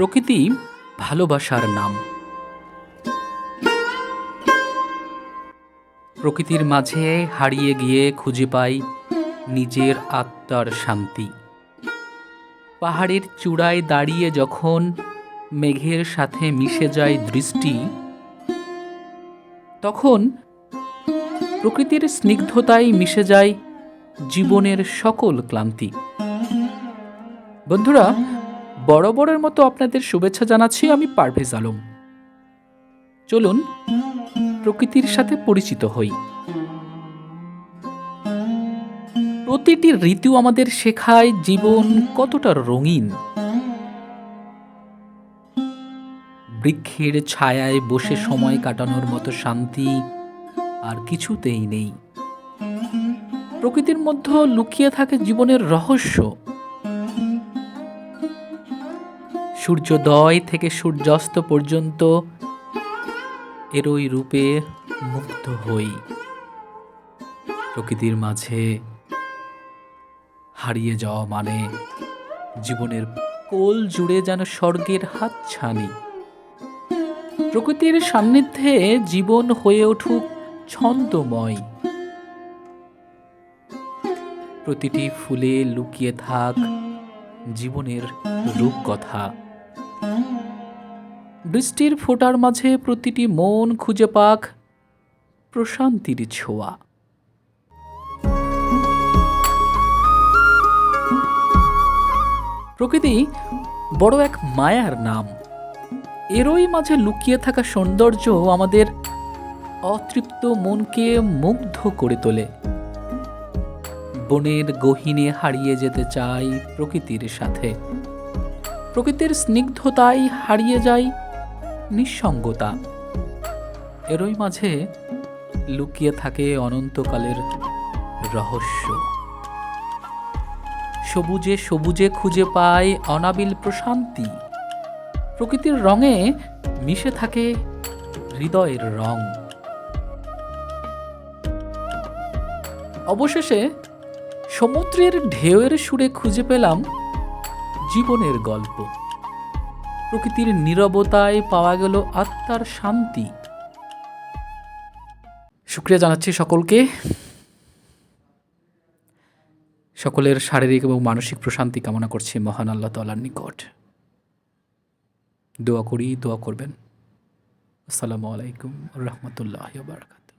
প্রকৃতি ভালোবাসার নাম। প্রকৃতির মাঝে হারিয়ে গিয়ে খুঁজে পাই নিজের আত্মার শান্তি। পাহাড়ের চূড়ায় দাঁড়িয়ে যখন মেঘের সাথে মিশে যায় দৃষ্টি, তখন প্রকৃতির স্নিগ্ধতায় মিশে যায় জীবনের সকল ক্লান্তি। বন্ধুরা বরাবরের মতো আপনাদের শুভেচ্ছা জানাচ্ছি আমি পারভেজ আলম। চলুন প্রকৃতির সাথে পরিচিত হই। প্রতিটি ঋতু আমাদের শেখায় জীবন কতটা রঙিন। বৃক্ষের ছায়ায় বসে সময় কাটানোর মতো শান্তি আর কিছুতেই নেই। প্রকৃতির মধ্যে লুকিয়ে থাকে জীবনের রহস্য। সূর্যোদয় থেকে সূর্যাস্ত পর্যন্ত এরই রূপে মুক্ত হই। প্রকৃতির মাঝে হারিয়ে যাওয়া মানে জীবনের কোল জুড়ে যেন স্বর্গের হাত ছানি প্রকৃতির সান্নিধ্যে জীবন হয়ে উঠুক ছন্দময়। প্রতিটি ফুলে লুকিয়ে থাক জীবনের রূপকথা। বৃষ্টির ফোঁটার মাঝে প্রতিটি মন খুঁজে পাক প্রশান্তির ছোঁয়া। প্রকৃতি বড় এক মায়ার নাম। এরই মাঝে লুকিয়ে থাকা সৌন্দর্য আমাদের অতৃপ্ত মনকে মুগ্ধ করে তোলে। বনের গহীনে হারিয়ে যেতে চাই প্রকৃতির সাথে। প্রকৃতির স্নিগ্ধতায় হারিয়ে যায় নিঃসঙ্গতা। এরই মাঝে লুকিয়ে থাকে অনন্তকালের রহস্য। সবুজে সবুজে খুঁজে পায় অনাবিল প্রশান্তি। প্রকৃতির রঙে মিশে থাকে হৃদয়ের রং। অবশেষে সমুদ্রের ঢেউয়ের সুরে খুঁজে পেলাম জীবনের গল্প। প্রকৃতির নীরবতায় পাওয়া গেল আত্মার শান্তি। শুক্রিয়া জানাচ্ছি সকলকে। সকলের শারীরিক এবং মানসিক প্রশান্তি কামনা করছি মহান আল্লাহ তাল্লার নিকট। দোয়া করি, দোয়া করবেন। আসসালামু আলাইকুম রহমতুল্লাহ বারকাত